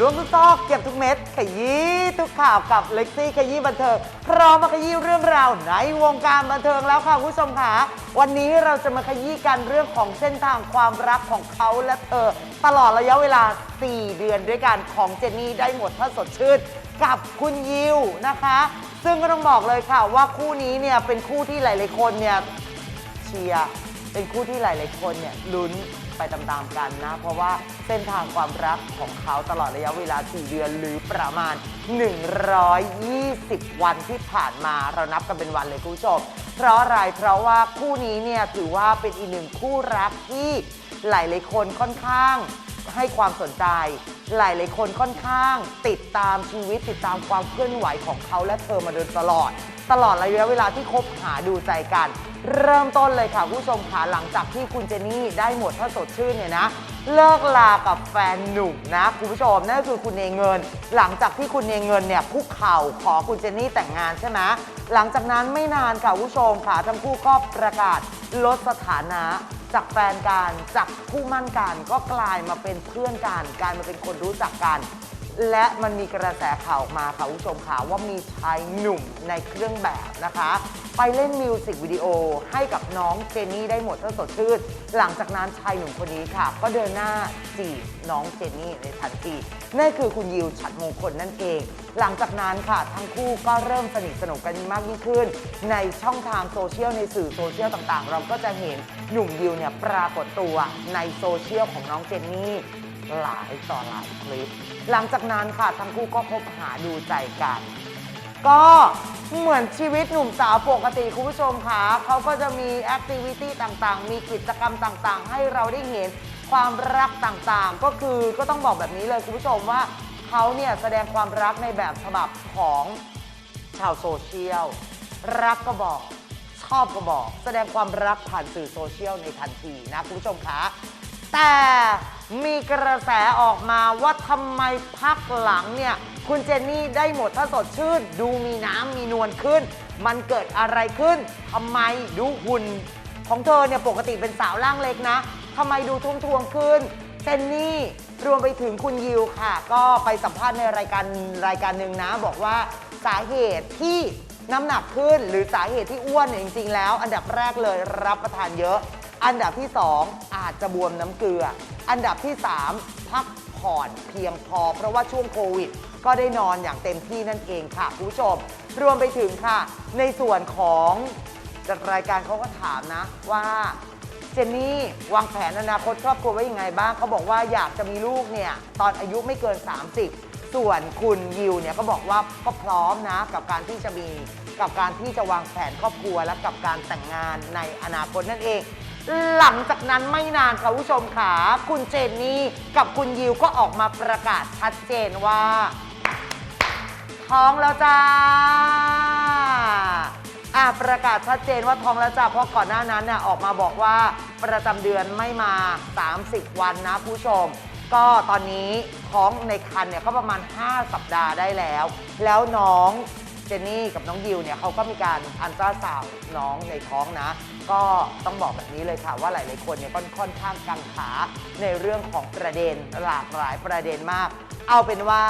ล้วงทุกซอกเก็บทุกเม็ด ขยี้ทุกข่าวกับเล็กซี่ขยี้บันเทิงพร้อมมาขยี้เรื่องราวในวงการบันเทิงแล้วค่ะคุณผู้ชมค่ะวันนี้เราจะมาขยี้กันเรื่องของเส้นทางความรักของเขาและเธอ ตลอดระยะเวลา 4 เดือนด้วยกันของเจนนี่ได้หมดถ้าสดชื่นกับคุณยิวนะคะ ซึ่งก็ต้องบอกเลยค่ะว่าคู่นี้เนี่ยเป็นคู่ที่หลาย ๆ คนเนี่ยเชียร์เป็นคู่ที่หลาย ๆ คนเนี่ยลุ้น ไปตามๆกันนะ เพราะว่าเส้นทางความรักของเขาตลอดระยะเวลา 4 เดือนหรือประมาณ 120 วันที่ผ่านมาเรานับกันเป็นวันเลยคุณผู้ชม เพราะอะไรเพราะว่าคู่นี้เนี่ยถือว่าเป็นอีกหนึ่งคู่รักที่หลายๆคนค่อนข้าง ให้ความสนใจ หลาย ๆ คนค่อนข้าง ติดตามชีวิตติดตามความเคลื่อนไหวของเขาและเธอมาโดยตลอด ตลอดระยะเวลาที่คบหาดูใจกัน เริ่มต้นเลยค่ะผู้ชมค่ะหลังจากที่คุณเจนี่ได้หมดถ้าสดชื่นเนี่ยนะ เลิกลากับแฟนหนุ่มนะคุณผู้ชมนั่นก็คือคุณเนเงิน หลังจากที่คุณเนเงินเนี่ยคุกเข่าขอคุณเจนี่แต่งงานใช่ไหมหลังจากนั้นไม่นานค่ะผู้ชมค่ะทั้งคู่ก็ประกาศลดสถานะ จากแฟนกันจากคู่มั่นกันก็กลายมาเป็นเพื่อนกันกลายมาเป็นคนรู้จักกัน และมันมีกระแสข่าวออกมาค่ะคุณผู้ชมค่ะว่ามีชายหนุ่มในเครื่องแบบนะคะ ไปเล่นมิวสิกวิดีโอให้กับน้องเจนนี่ได้หมดถ้าสดชื่นหลังจากนั้นชายหนุ่มคนนี้ค่ะ ก็เดินหน้าจีบน้องเจนนี่ในทันทีนั่นคือคุณยิวฉัดมงคลนั่นเอง หลังจากนั้นค่ะทั้งคู่ก็เริ่มสนิทสนมกันมากยิ่งขึ้น ในช่องทางโซเชียลในสื่อโซเชียลต่างๆ เราก็จะเห็นหนุ่มยิวเนี่ยปรากฏตัวในโซเชียลของน้องเจนนี่ หลายต่อหลายคลิป หลังจากนั้นค่ะทั้งคู่ก็คบหาดูใจกัน ก็เหมือนชีวิตหนุ่มสาวปกติคุณผู้ชมค่ะเขาก็จะมีแอคทิวิตี้ต่างๆ มีกิจกรรมต่างๆ ให้เราได้เห็นความรักต่างๆ ก็คือก็ต้องบอกแบบนี้เลยคุณผู้ชมว่าเขาเนี่ยแสดงความรักในแบบฉบับของชาวโซเชียล รักก็บอกชอบก็บอก แสดงความรักผ่านสื่อโซเชียลในทันทีนะคุณผู้ชมคะแต่ มีกระแสออกมาว่าทำไมพักหลังเนี่ย คุณเจนนี่ได้หมดถ้าสดชื่น ดูมีน้ำมีนวลขึ้น มันเกิดอะไรขึ้นทำไมดูหุ่นของเธอเนี่ยปกติเป็นสาวร่างเล็กนะทำไมดูทุ่มทวงขึ้นเจนนี่รวมไปถึงคุณยิวค่ะ ก็ไปสัมภาษณ์ในรายการรายการหนึ่งนะ บอกว่าสาเหตุที่น้ำหนักขึ้นหรือสาเหตุที่อ้วนเนี่ยจริง ๆ แล้ว อันดับแรกเลยรับประทานเยอะ อันดับที่ 2 อาจจะบวมน้ำเกลือ อันดับที่ 3 พักผ่อนเพียงพอ เพราะว่าช่วงโควิด ก็ได้นอนอย่างเต็มที่นั่นเองค่ะคุณผู้ชม รวมไปถึงค่ะ ในส่วนของจัดรายการเขาก็ถามนะว่าเจนนี่วางแผนอนาคตครอบครัวไว้ยังไงบ้างเขาบอกว่าอยากจะมีลูกเนี่ยตอนอายุไม่เกิน 30 ส่วนคุณยิวเนี่ยก็บอกว่าก็พร้อมนะกับการที่จะมีกับการที่จะวางแผนครอบครัวและกับการแต่งงานในอนาคตนั่นเอง หลังจากนั้นไม่นานค่ะคุณผู้ชมค่ะคุณเจนนี่กับคุณยิวก็ออกมาประกาศชัดเจนว่า ท้องแล้วจ้าอะประกาศชัดเจนว่าท้องแล้วจ้าเพราะก่อนหน้านั้นน่ะออกมาบอกว่าประจำเดือนไม่มา 30 วันนะผู้ชม ก็ตอนนี้ท้องในครรภ์เนี่ยก็ประมาณ 5 สัปดาห์ได้แล้ว แล้วน้องเจนนี่กับน้องยิวเนี่ยเขาก็มีการอันตราซาวน้องในท้องนะ ก็ต้องบอกแบบนี้เลยค่ะว่าหลายๆคนเนี่ยก็ค่อนข้างกังขาในเรื่องของประเด็นหลากหลายประเด็นมาก เอาเป็นว่า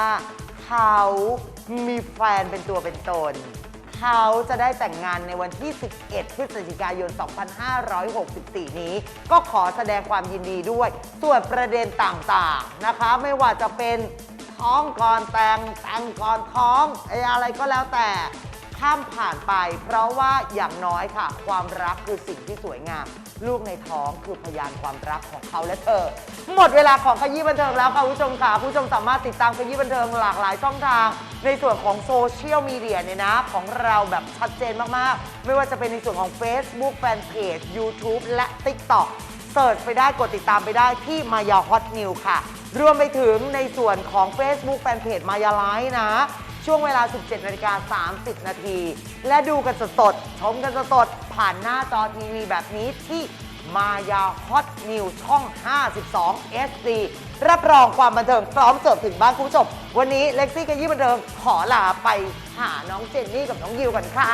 เขามีแฟนเป็นตัวเป็นตน เขาจะได้แต่งงานในวันที่ 11 พฤศจิกายน 2564 นี้ ก็ขอแสดงความยินดีด้วย ส่วนประเด็นต่างๆนะคะ ไม่ว่าจะเป็นท้องก่อนแต่งแต่งก่อนท้องไอ้อะไรก็แล้วแต่ ข้ามผ่านไป เพราะว่าอย่างน้อยค่ะ ความรักคือสิ่งที่สวยงาม ลูกในท้องคือพยานความรักของเขาและเธอ หมดเวลาของขยี้บันเทิงแล้วค่ะผู้ชมค่ะผู้ชมสามารถติดตามขยี้บันเทิงหลากหลายช่องทาง ในส่วนของโซเชียลมีเดียเนี่ยนะ ของเราแบบชัดเจนมากๆ ไม่ว่าจะเป็นในส่วนของ Facebook Fanpage YouTube และ TikTok เสิร์ชไปได้กดติดตามไปได้ที่มายาฮอตนิวค่ะ รวมไปถึงในส่วนของ Facebook Fanpage มายาไลฟ์นะ ช่วงเวลา 17นาฬิกา30 นาที และดูกันสดๆ ชมกันสดๆ ผ่านหน้าจอทีวีแบบนี้ที่มายาฮอตนิวช่อง 52 SD รับรองความบันเทิงพร้อมเสิร์ฟถึงบ้านคุณผู้ชม วันนี้เล็กซี่กับยี่บันเทิงขอลาไปหาน้องเจนนี่กับน้องยิวกันค่ะ